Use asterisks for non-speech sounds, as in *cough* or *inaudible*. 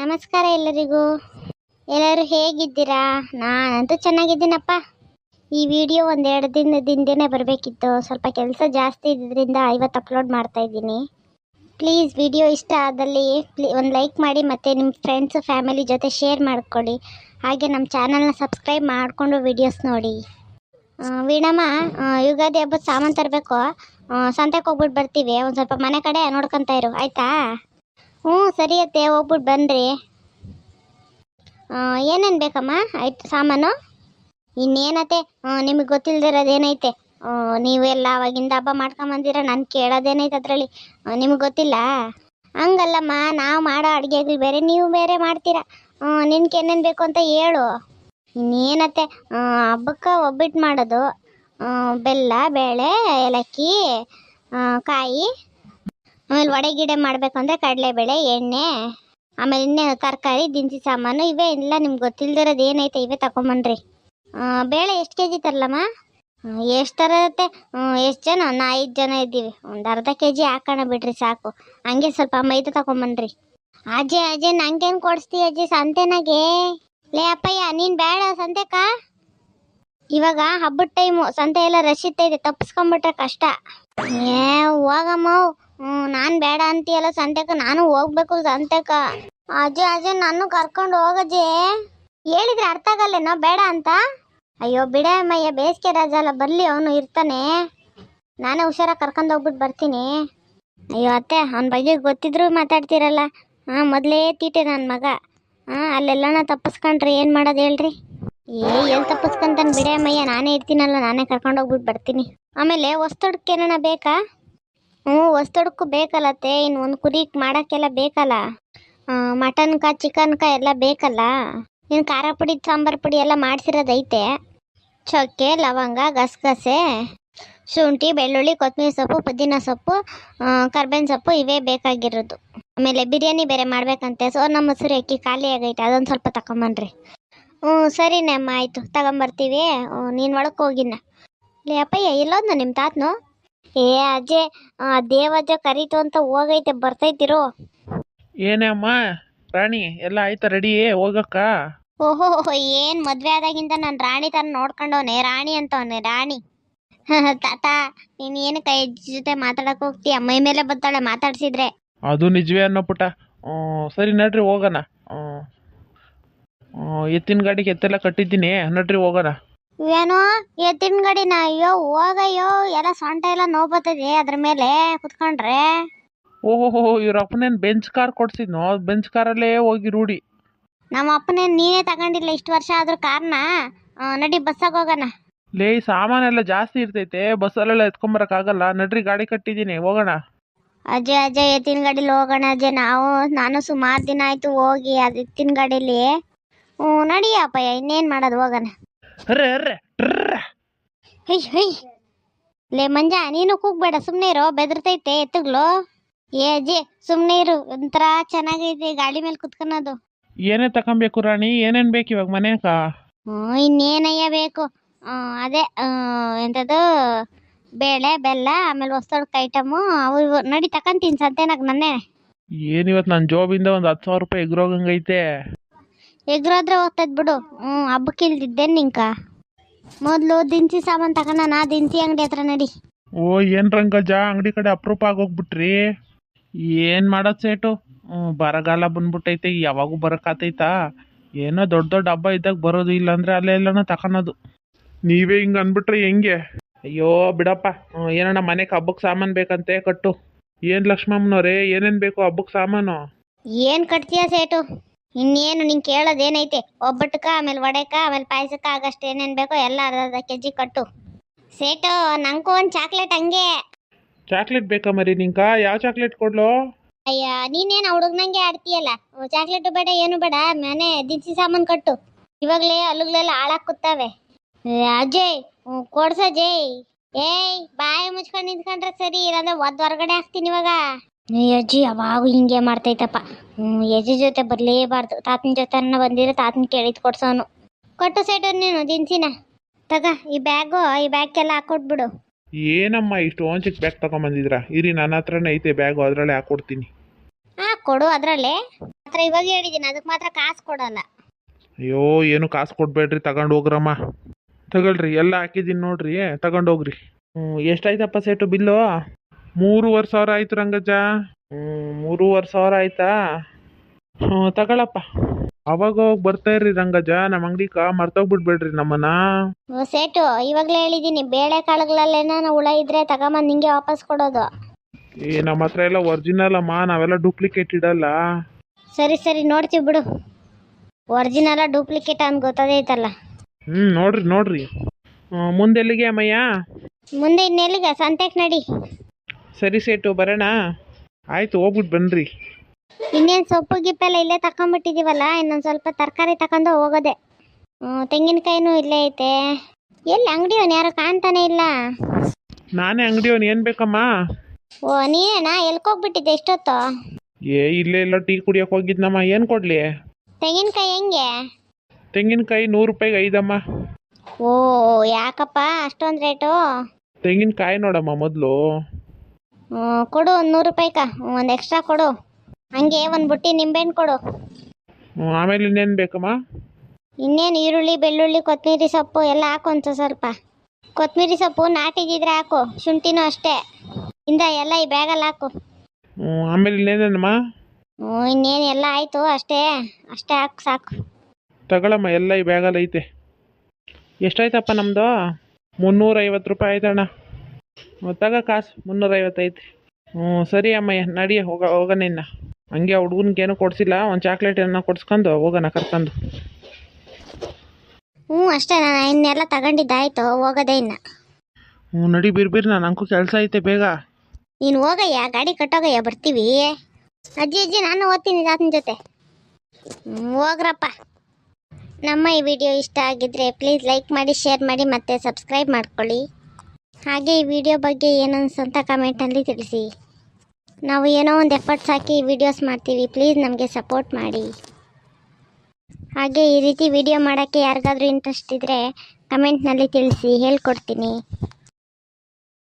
ನಮಸ್ಕಾರ ಎಲ್ಲರಿಗೂ. ಎಲ್ಲರೂ ಹೇಗಿದ್ದೀರಾ? ನಾನಂತೂ ಚೆನ್ನಾಗಿದ್ದೀನಪ್ಪ. ಈ ವಿಡಿಯೋ ಒಂದೆರಡು ದಿನದಿಂದನೇ ಬರಬೇಕಿತ್ತು. ಸ್ವಲ್ಪ ಕೆಲಸ ಜಾಸ್ತಿ ಇದ್ದಿದ್ದರಿಂದ ಇವತ್ತು ಅಪ್ಲೋಡ್ ಮಾಡ್ತಾ ಇದ್ದೀನಿ. ಪ್ಲೀಸ್ ವಿಡಿಯೋ ಇಷ್ಟ ಆದಲ್ಲಿ ಒಂದು ಲೈಕ್ ಮಾಡಿ ಮತ್ತು ನಿಮ್ಮ ಫ್ರೆಂಡ್ಸ್ ಫ್ಯಾಮಿಲಿ ಜೊತೆ ಶೇರ್ ಮಾಡಿಕೊಳ್ಳಿ. ಹಾಗೆ ನಮ್ಮ ಚಾನಲ್ನ ಸಬ್ಸ್ಕ್ರೈಬ್ ಮಾಡಿಕೊಂಡು ವಿಡಿಯೋಸ್ ನೋಡಿ. ವೀಣಮ್ಮ ಯುಗಾದಿ ಹಬ್ಬದ ಸಾಮಾನು ತರಬೇಕು. ಸಂತೆಗೆ ಹೋಗ್ಬಿಟ್ಟು ಬರ್ತೀವಿ. ಒಂದು ಸ್ವಲ್ಪ ಮನೆ ಕಡೆ ನೋಡ್ಕೊತಾ ಇರು. ಆಯಿತಾ? ಹ್ಞೂ ಸರಿ ಅತ್ತೆ ಹೋಗ್ಬಿಟ್ಟು ಬನ್ನಿರಿ ಏನೇನು ಬೇಕಮ್ಮ? ಆಯ್ತು ಸಾಮಾನು? ಇನ್ನೇನತ್ತೆ? ನಿಮಗೆ ಆ, ನೀವೆಲ್ಲ ಅವಾಗಿಂದ ಹಬ್ಬ ಮಾಡ್ಕೊಂಬಂದಿರ ನಾನು ಕೇಳೋದೇನೈತೆ ಅದರಲ್ಲಿ? ನಿಮಗೆ ಗೊತ್ತಿಲ್ಲ? ಹಂಗಲ್ಲಮ್ಮ ನಾವು ಮಾಡೋ ಅಡುಗೆಗಳು ಬೇರೆ ನೀವು ಬೇರೆ ಮಾಡ್ತೀರಾ. ನಿನ್ಗೆ ಏನೇನು ಬೇಕು ಅಂತ ಹೇಳು. ಇನ್ನೇನತ್ತೆ? ಹಬ್ಬಕ್ಕೆ ಒಬ್ಬಿಟ್ಟು ಮಾಡೋದು. ಬೆಲ್ಲ ಬೇಳೆ ಏಲಕ್ಕಿ ಕಾಯಿ. ಆಮೇಲೆ ವಡೆ ಗಿಡೆ ಮಾಡಬೇಕು ಅಂದರೆ ಕಡಲೆಬೇಳೆ, ಎಣ್ಣೆ, ಆಮೇಲೆ ಇನ್ನೇ ತರಕಾರಿ, ದಿನಸಿ ಸಾಮಾನು ಇವೇ. ಎಲ್ಲ ನಿಮ್ಗೆ ಗೊತ್ತಿಲ್ದಿರೋದು ಏನೈತೆ ಇವೇ ತಗೊಂಬನ್ರಿ. ಬೇಳೆ ಎಷ್ಟು ಕೆ ಜಿ ತರಲಮ್ಮ ಎಷ್ಟು ತರತ್ತೆ ಎಷ್ಟು ಜನ? ನಾ ಐದು ಜನ ಇದ್ದೀವಿ. ಒಂದು ಅರ್ಧ ಕೆ ಜಿ ಹಾಕೋಣ ಬಿಡ್ರಿ ಸಾಕು. ಹಂಗೆ ಸ್ವಲ್ಪ ಮೈದು ತಗೊಂಬನ್ರಿ. ಅಜ್ಜಿ ಅಜ್ಜಿ, ನಂಗೇನು ಕೊಡಿಸ್ತೀಯ ಅಜ್ಜಿ ಸಂತೆನಾಗೆ? ಲೇ, ಅಪ್ಪಯ್ಯ, ನೀನು ಬೇಡ ಸಂತೆಕ? ಇವಾಗ ಹಬ್ಬದ ಟೈಮು ಸಂತೆ ಎಲ್ಲ ರಶ್ ಇರ್ತೈತೆ ತಪ್ಪಿಸ್ಕೊಂಬಿಟ್ರೆ ಕಷ್ಟ. ಏ, ಹೋಗಮ್ಮ. ಹ್ಞೂ ನಾನು ಬೇಡ ಅಂತೀಯಲ್ಲ ಸಂತೆಕ, ನಾನು ಹೋಗ್ಬೇಕು ಸಂತೆಕ. ಅಜ್ಜಿ ಅಜ್ಜಿ ನಾನು ಕರ್ಕೊಂಡು ಹೋಗಜ್ಜಿ ಹೇಳಿದ್ರೆ ಅರ್ಥ ಆಗಲ್ಲೇನೋ, ಬೇಡ ಅಂತ? ಅಯ್ಯೋ, ಬಿಡೆ ಅಮ್ಮಯ್ಯ, ಬೇಸಿಗೆ ರಜೆ ಅಲ್ಲ, ಬರಲಿ, ಅವನು ಇರ್ತಾನೆ. ನಾನೇ ಹುಷಾರಾಗಿ ಕರ್ಕೊಂಡು ಹೋಗ್ಬಿಟ್ಟು ಬರ್ತೀನಿ. ಅಯ್ಯೋ, ಅತ್ತೆ, ಅವನ ಬಗ್ಗೆ ಗೊತ್ತಿದ್ರು ಮಾತಾಡ್ತಿರಲ್ಲ? ಹಾಂ, ಮೊದಲೇ ತೀಟೆ ನನ್ನ ಮಗ. ಹಾಂ, ಅಲ್ಲೆಲ್ಲನ ತಪ್ಪಿಸ್ಕೊಂಡ್ರೆ ಏನು ಮಾಡೋದು ಹೇಳ್ರಿ? ಏ ಎಲ್ಲಿ ತಪ್ಪಿಸ್ಕೊಂತಾನೆ ಬಿಡೆ ಅಮ್ಮಯ್ಯ, ನಾನೇ ಇರ್ತೀನಲ್ಲ, ನಾನೇ ಕರ್ಕೊಂಡು ಹೋಗ್ಬಿಟ್ಟು ಬರ್ತೀನಿ. ಆಮೇಲೆ ಹೊಸ್ತೊಡಕ್ಕೆ ಏನಾನ ಬೇಕಾ? ಹ್ಞೂ ಹೊಸ್ತೊಡಕ್ಕೂ ಬೇಕಲ್ಲತ್ತೆ ಇನ್ನು ಒಂದು ಕುರಿ ಮಾಡೋಕ್ಕೆಲ್ಲ ಬೇಕಲ್ಲ. ಮಟನ್ಕ ಚಿಕನ್ಕ ಎಲ್ಲ ಬೇಕಲ್ಲ. ಇನ್ನು ಖಾರ ಪುಡಿ, ಸಾಂಬಾರು ಪುಡಿ ಎಲ್ಲ ಮಾಡಿಸಿರೋದೈತೆ. ಚಕ್ಕೆ, ಲವಂಗ, ಗಸಗಸೆ, ಶುಂಠಿ, ಬೆಳ್ಳುಳ್ಳಿ, ಕೊತ್ತಂಬರಿ ಸೊಪ್ಪು, ಪುದೀನ ಸೊಪ್ಪು ಕರ್ಬೇವಿನ ಸೊಪ್ಪು ಇವೇ ಬೇಕಾಗಿರೋದು. ಆಮೇಲೆ ಬಿರಿಯಾನಿ ಬೇರೆ ಮಾಡಬೇಕಂತೆ. ಸೊ, ನಮ್ಮ ಮೊಸರು ಅಕ್ಕಿ ಖಾಲಿ ಆಗೈತೆ, ಅದೊಂದು ಸ್ವಲ್ಪ ತಗೊಂಬನ್ರಿ ಹ್ಞೂ ಸರಿನಮ್ಮ ಆಯಿತು, ತಗೊಂಬರ್ತೀವಿ. ನೀನು ಒಳಗೆ ಹೋಗಿನ. ಲೇ, ಅಪ್ಪಯ್ಯ, ಇಲ್ಲೋದ್ನ ನಿಮ್ಮ ತಾತನು? ಏ ಅಜ್ಜೆ ಆ, ದೇವಜ್ಜ ಕರೀತು ಅಂತ ಹೋಗೈತೆ ಬರ್ತೈತಿರು. ಏನೇ ಅಮ್ಮ ರಾಣಿ ಎಲ್ಲ ಆಯ್ತಾ ರೆಡಿ ಹೋಗಕ್ಕ? ಓಹೋ ಏನ್ ಮದ್ವೆ ಆದಾಗಿಂದ ನಾನು ರಾಣಿ ತರ ನೋಡ್ಕೊಂಡವನೆ ರಾಣಿ ಅಂತವನೆ ರಾಣಿ. *laughs* ತಾತ ನೀನ್ ಏನು ಕೈ ಜೊತೆ ಮಾತಾಡಕ್ ಹೋಗ್ತೀಯ? ಮೈ ಮೇಲೆ ಬತ್ತಾಳೆ ಮಾತಾಡ್ಸಿದ್ರೆ. ಅದು ನಿಜವೇ ಅನ್ನೋ ಪುಟ್ಟ. ಹ್ಮ್, ಸರಿ ನಡ್ರಿ ಹೋಗೋಣ. ಹ್ಮ್. ಹ್ಮ್, ಎತ್ತಿನ ಗಾಡಿಗೆ ಎತ್ತೆಲ್ಲ ಕಟ್ಟಿದ್ದೀನಿ ನಡ್ರಿ ಹೋಗೋಣ. ಏನೋ ಎತ್ತಿನ ಗಾಡಿನ ಅಯ್ಯೋ ಹೋಗಯ್ಯೋ ಎಲ್ಲ ಸೊಂಟ ಎಲ್ಲ ನೋವು ಬರ್ತದೆ ಅದ್ರ ಮೇಲೆ ಕುತ್ಕೊಂಡ್ರೆ. ಓಹೋ ಇವ್ರ ಅಪ್ಪನೇನು ಬೆಂಚ್ ಕಾರ್ ಕೊಡ್ಸಿದ್ನೋ? ಬೆಂಚ್ ಕಾರಲ್ಲೇ ಹೋಗಿ ರೂಢಿ. ನಮ್ಮ ಅಪ್ಪನೇ ನೀನೇ ತಗೊಂಡಿಲ್ಲ ಇಷ್ಟು ವರ್ಷ ಆದ್ರೂ ಕಾರ್ನ? ನಡಿ ಬಸ್ಸಾಗ ಹೋಗೋಣ. ಲೇ ಸಾಮಾನೆಲ್ಲ ಜಾಸ್ತಿ ಇರ್ತೈತೆ ಬಸ್ಸಲ್ಲೆಲ್ಲ ಎತ್ಕೊಂಬರಕ್ಕಾಗಲ್ಲ. ನಡ್ರಿ ಗಾಡಿ ಕಟ್ಟಿದ್ದೀನಿ ಹೋಗೋಣ. ಅಜ್ಜೆ ಅಜ್ಜೆ ಎತ್ತಿನ ಗಾಡೀಲಿ ಹೋಗೋಣ ಅಜ್ಜೆ ನಾವು ನಾನು ಸುಮಾರು ದಿನ ಆಯ್ತು ಹೋಗಿ ಅದು ಎತ್ತಿನ ಗಾಡೀಲಿ. ಹ್ಞೂ ನಡಿಯಪ್ಪಯ್ಯ ಇನ್ನೇನು ಮಾಡೋದು ಹೋಗೋಣ. Hi hi. ಲೇ ಮಂಜ ನೀನು ಕೂಗ್ಬೇಡ ಸುಮ್ಮನೆ ಇರೋ ಬೆದರ್ತೈತೆ ಎತ್ತುಗಳು ಏ ಅಜ್ಜಿ ಸುಮ್ಮನೆ ಇರು ಒಂಥರ ಚೆನ್ನಾಗೈತೆ ಗಾಡಿ ಮೇಲೆ ಕುತ್ಕೊಳೋದು ಏನೇ ತಕೊಂಬೇಕು ರಾಣಿ ಏನೇನ್ ಬೇಕು ಇವಾಗ ಮನೆಗ? ಹ್ಞೂ ಇನ್ನೇನಯ್ಯ ಬೇಕು? ಆ, ಅದೇ ಆ, ಎಂಥದ್ದು ಬೇಳೆ ಬೆಲ್ಲ ಆಮೇಲೆ ಹೊಸದೊಡ್ಕ ಐಟಮು ಅವು ಇವು. ನಡಿ ತಕೊಂತೀನಿ ಸಂತೆನಾಗ ನನ್ನೇ ಏನಿವತ್ತು ನನ್ನ ಜೋಬಿಂದ ಒಂದು ಹತ್ತು ಸಾವಿರ ರೂಪಾಯಿ ಎಗ್ರೋಗಂಗೈತೆ. ಎಗ್ರೋದ್ರೆ ಹೋಗ್ತದ್ ಬಿಡು. ಹ್ಞೂ ಹಬ್ಬಕ್ಕೆ ಇಲ್ದಿದ್ದೇನು ನಿಂಕ. ಮೊದಲು ದಿನಸಿ ಸಾಮಾನು ತಗೊಂಡ ದಿನಸಿ ಅಂಗಡಿ ಹತ್ರ ನಡಿ. ಓ ಏನ್ ರಂಗಜ್ಜ ಅಂಗಡಿ ಕಡೆ ಅಪರೂಪ ಆಗೋಗ್ಬಿಟ್ರಿ. ಏನ್ ಮಾಡೋದ್ ಸೇಟು? ಹ್ಞೂ ಬರಗಾಲ ಬಂದ್ಬಿಟ್ಟೈತೆ ಯಾವಾಗೂ ಬರಕಾತೈತಾ? ಏನೋ ದೊಡ್ಡ ದೊಡ್ಡ ಹಬ್ಬ ಇದ್ದಾಗ ಬರೋದು ಇಲ್ಲಾಂದ್ರೆ ಅಲ್ಲೇ ಎಲ್ಲನ ತಕೊಳೋದು ನೀವೇ ಹಿಂಗೆ ಅಂದ್ಬಿಟ್ರೆ ಹೆಂಗೆ? ಅಯ್ಯೋ ಬಿಡಪ್ಪ. ಹ್ಞೂ ಏನಣ್ಣ ಮನೆಗೆ ಹಬ್ಬಕ್ಕೆ ಸಾಮಾನು ಬೇಕಂತೆ ಕಟ್ಟು. ಏನು ಲಕ್ಷ್ಮಮ್ಮನವ್ರೆ? ಏನೇನು ಬೇಕು ಹಬ್ಬಕ್ಕೆ ಸಾಮಾನು? ಏನು ಕಟ್ತೀಯ ಸೇಟು? ಇನ್ನೇನು ನಿಂಗೆ ಕೇಳೋದೇನೈತೆ? ಒಬ್ಬಟ್ಟಕ ಆಮೇಲೆ ವಡೆಕ ಆಮೇಲೆ ಪಾಯಸಕ್ಕ ಆಗಷ್ಟು ಏನೇನ್ ಬೇಕೋ ಎಲ್ಲ ಅರ್ಧ ಅರ್ಧ ಕೆ ಜಿ ಕಟ್ಟು. ಸೇಟು ನಂಗೂ ಒಂದ್ ಚಾಕ್ಲೇಟ್ ಹಂಗೆ. ಚಾಕ್ಲೇಟ್ ಬೇಕಾ ಮರಿ ನಿಂಕ? ಯಾವ ಚಾಕ್ಲೇಟ್ ಕೊಡ್ಲು? ಅಯ್ಯ ನೀನೇನು ಹುಡುಗನಂಗೆ ಆಡ್ತೀಯಲ್ಲ? ಚಾಕ್ಲೇಟು ಬೇಡ ಏನು ಬೇಡ ಮನೆ ದಿನಸಿ ಸಾಮಾನು ಕಟ್ಟು. ಇವಾಗಲೇ ಅಲ್ಲುಗಳೆಲ್ಲ ಹಾಳಾಗ್ ಕೂತಾವೆ. ಅಜಯ್ ಕೊಡ್ಸ ಜಯ್ ಏಯ್ ಬಾಯಿ ಮುಚ್ಕೊಂಡು ನಿಂತ್ಕೊಂಡ್ರೆ ಸರಿ ಇಲ್ಲಾಂದ್ರೆ ಒದ್ ಹೊರಗಡೆ ಹಾಕ್ತೀನಿ ಇವಾಗ. ಏ ಅಜ್ಜಿ ಅವಾಗ ಹಿಂಗೆ ಮಾಡ್ತೈತಪ್ಪ. ಹ್ಞೂ ಯಜಿ ಜೊತೆ ಬರಲೇಬಾರ್ದು. ತಾತನ ಜೊತೆ ಬಂದಿರೋ ತಾತನ ಕೇಳಿದ್ ಕೊಡ್ಸೋನು. ಕೊಟ್ಟು ಸೈಡು ನೀನು ದಿನಸಿನ. ತಗ ಈ ಬ್ಯಾಗು ಈ ಬ್ಯಾಗ್ಗೆಲ್ಲ ಹಾಕೊಟ್ಬಿಡು ಏನಮ್ಮ ಇಷ್ಟು ಚಿಕ್ಕ ಬ್ಯಾಗ್ ತಗೊಂಬಂದಿದ್ರ ಇರಿ ನನ್ನ ಹತ್ರನೇ ಐತೆ ಬ್ಯಾಗು ಅದರಲ್ಲೇ ಹಾಕೊಡ್ತೀನಿ. ಹಾ ಕೊಡು ಅದರಲ್ಲೇ. ಮಾತ್ರ ಇವಾಗ ಹೇಳಿದ್ದೀನಿ ಅದಕ್ಕೆ ಮಾತ್ರ ಕಾಸು ಕೊಡಲ್ಲ. ಅಯ್ಯೋ ಏನು ಕಾಸು ಕೊಡ್ಬೇಡ್ರಿ ತಗೊಂಡು ಹೋಗ್ರಮ್ಮ. ತಗೊಳ್ರಿ ಎಲ್ಲ ಹಾಕಿದ್ದೀನಿ ನೋಡ್ರಿ ತಗೊಂಡು ಹೋಗ್ರಿ. ಹ್ಞೂ ಎಷ್ಟಾಯ್ತಪ್ಪ ಸೇಟು ಬಿಲ್ಲು? ಮೂರುವರೆ ಸಾವಿರ ಆಯ್ತು ರಂಗಜ್ಜ. ಹ್ಞೂ ಮೂರುವರೆ ಸಾವಿರ ಆಯ್ತಾ? ಹ್ಞೂ ತಗೊಳಪ್ಪ. ಅವಾಗ ಹೋಗಿ ಬರ್ತಾ ಇರ್ರಿ ರಂಗಜ್ಜ ನಮ್ಮ ಅಂಗಡಿಕ ಮರ್ತೋಗ್ಬಿಡ್ಬೇಡ್ರಿ ನಮ್ಮನ್ನ. ಓ, ಸೇಟು ಇವಾಗಲೇ ಹೇಳಿದ್ದೀನಿ ಬೇಳೆ ಕಾಳುಗಳಲ್ಲೇನ ಹುಳ ಇದ್ರೆ ತಗೊಂಬಂದು ನಿಂಗೆ ವಾಪಸ್ ಕೊಡೋದು. ಏ ನಮ್ಮ ಹತ್ರ ಎಲ್ಲ ಒರಿಜಿನಲ್ ಅಮ್ಮ ನಾವೆಲ್ಲ ಡೂಪ್ಲಿಕೇಟ್ ಇಡಲ್ಲ. ಸರಿ ಸರಿ ನೋಡ್ತೀವಿ ಬಿಡು. ಒರಿಜಿನಲ ಡೂಪ್ಲಿಕೇಟ್ ಅಂತ ಗೊತ್ತದೈತಲ್ಲ ಹ್ಞೂ ನೋಡ್ರಿ ನೋಡ್ರಿ. ಹ್ಞೂ ಮುಂದೆಲ್ಲಿಗೆ ಅಮ್ಮಯ್ಯ? ಮುಂದೆ ಇನ್ನೆಲ್ಲಿಗೆ? ಸಂತೆಗೆ ನಡಿ. ಸರಿ ಸೇಟು ಬರೋಣ? ಆಯ್ತು ಹೋಗ್ಬಿಟ್ಟು ಬನ್ರಿ. ಇನ್ನೇನು ಸೊಪ್ಪು ಗಿಪ್ಪೆಲ್ಲ ಇಲ್ಲೇ ತಕೊಂಬಿಟ್ಟಿದೀವಲ್ಲ ಇನ್ನೊಂದು ಸ್ವಲ್ಪ ತರಕಾರಿ ತಕೊಂಡು ಹೋಗೋದೆ. ತೆಂಗಿನಕಾಯಿನೂ ಇಲ್ಲೇ ಐತೆ. ಎಲ್ಲಿ ಅಂಗಡಿಯವನು ಯಾರು ಕಾಣ್ತಾನೆ ಇಲ್ಲ? ನಾನೇ ಅಂಗಡಿಯವನು ಏನು ಬೇಕಮ್ಮ? ಓ ನೀನೇನಾ? ಎಲ್ಕೋಗ್ಬಿಟ್ಟಿದ್ದೆ ಎಷ್ಟೊತ್ತು? ಏ ಇಲ್ಲೇ ಎಲ್ಲ ಟೀ ಕುಡಿಯೋಕೆ ಹೋಗಿದ್ನಮ್ಮ ಏನು ಕೊಡಲಿ? ತೆಂಗಿನಕಾಯಿ ಹೆಂಗೆ? ತೆಂಗಿನಕಾಯಿ ನೂರು ರೂಪಾಯಿಗೆ ಐದಮ್ಮ. ಓ ಯಾಕಪ್ಪ ಅಷ್ಟೊಂದು ರೇಟು? ತೆಂಗಿನಕಾಯಿ ನೋಡಮ್ಮ ಮೊದಲು. ಕೊಡು ಒಂದು ನೂರು ರೂಪಾಯಿಕ ಒಂದು ಎಕ್ಸ್ಟ್ರಾ ಕೊಡು. ಹಂಗೆ ಒಂದು ಬುಟ್ಟಿ ನಿಂಬೆಹಣ್ಣು ಕೊಡು. ಆಮೇಲೆ ಇನ್ನೇನು ಬೇಕಮ್ಮ? ಇನ್ನೇನು ಈರುಳ್ಳಿ ಬೆಳ್ಳುಳ್ಳಿ ಕೊತ್ತಂಬರಿ ಸೊಪ್ಪು ಎಲ್ಲ ಹಾಕು ಒಂದು ಸ್ವಲ್ಪ. ಕೊತ್ತಂಬರಿ ಸೊಪ್ಪು ನಾಟಿಗಿದ್ರೆ ಹಾಕು ಶುಂಠಿನೂ ಅಷ್ಟೇ. ಇಂದ ಎಲ್ಲ ಈ ಬ್ಯಾಗಲ್ಲಿ ಹಾಕು. ಆಮೇಲೆ ಇನ್ನೇನಮ್ಮ ಹ್ಞೂ ಇನ್ನೇನು ಎಲ್ಲ ಆಯಿತು ಅಷ್ಟೇ. ಅಷ್ಟೇ ಹಾಕು ಸಾಕು. ತಗೊಳಮ್ಮ ಎಲ್ಲ ಈ ಬ್ಯಾಗಲ್ಲಿ ಐತೆ. ಎಷ್ಟಾಯ್ತಪ್ಪ ನಮ್ಮದು ಮುನ್ನೂರೈವತ್ತು ರೂಪಾಯಿ ಆಯ್ತಣ್ಣ. ತಗ ಕಾಸು ಮುನ್ನೂರೈವತ್ತೈತೆ ಹ್ಞೂ ಸರಿ ಅಮ್ಮಯ್ಯ ನಡಿ ಹೋಗ ಹೋಗೋಣ ಇನ್ನ. ಹಂಗೆ ಹುಡುಗನಿಗೇನು ಕೊಡಿಸಿಲ್ಲ ಒಂದು ಚಾಕ್ಲೇಟ್ ಏನೋ ಕೊಡ್ಸ್ಕೊಂಡು ಹೋಗೋಣ ಕರ್ಕೊಂಡು. ಹ್ಞೂ ಅಷ್ಟೇ ನಾನು ಇನ್ನೆಲ್ಲ ತಗೊಂಡಿದ್ದಾಯ್ತು ಹೋಗೋದೇ ಇನ್ನ. ಹ್ಞೂ ನಡಿ ಬಿರ್ಬಿರ್ ನಾನು ಅಂಕು ಕೆಲಸ ಐತೆ ಬೇಗ. ನೀನು ಹೋಗಯ್ಯ ಗಾಡಿ ಕಟ್ಟೋಗಯ್ಯ ಬರ್ತೀವಿ. ಅಜ್ಜಿ ಅಜ್ಜಿ ನಾನು ಓದ್ತೀನಿ ತಾತನ ಜೊತೆ. ಹ್ಮ್, ಹೋಗ್ರಪ್ಪ. ನಮ್ಮ ಈ ವಿಡಿಯೋ ಇಷ್ಟ ಆಗಿದ್ರೆ ಪ್ಲೀಸ್ ಲೈಕ್ ಮಾಡಿ ಶೇರ್ ಮಾಡಿ ಮತ್ತೆ ಸಬ್ಸ್ಕ್ರೈಬ್ ಮಾಡ್ಕೊಳ್ಳಿ. ಹಾಗೆ ಈ ವಿಡಿಯೋ ಬಗ್ಗೆ ಏನನ್ಸಂತ ಕಮೆಂಟಲ್ಲಿ ತಿಳಿಸಿ. ನಾವು ಏನೋ ಒಂದು ಎಫರ್ಟ್ಸ್ ಹಾಕಿ ವಿಡಿಯೋಸ್ ಮಾಡ್ತೀವಿ. ಪ್ಲೀಸ್ ನಮಗೆ ಸಪೋರ್ಟ್ ಮಾಡಿ. ಹಾಗೆ ಈ ರೀತಿ ವಿಡಿಯೋ ಮಾಡೋಕ್ಕೆ ಯಾರಿಗಾದ್ರೂ ಇಂಟ್ರೆಸ್ಟ್ ಇದ್ದರೆ ಕಮೆಂಟ್ನಲ್ಲಿ ತಿಳಿಸಿ. ಹೇಳ್ಕೊಡ್ತೀನಿ.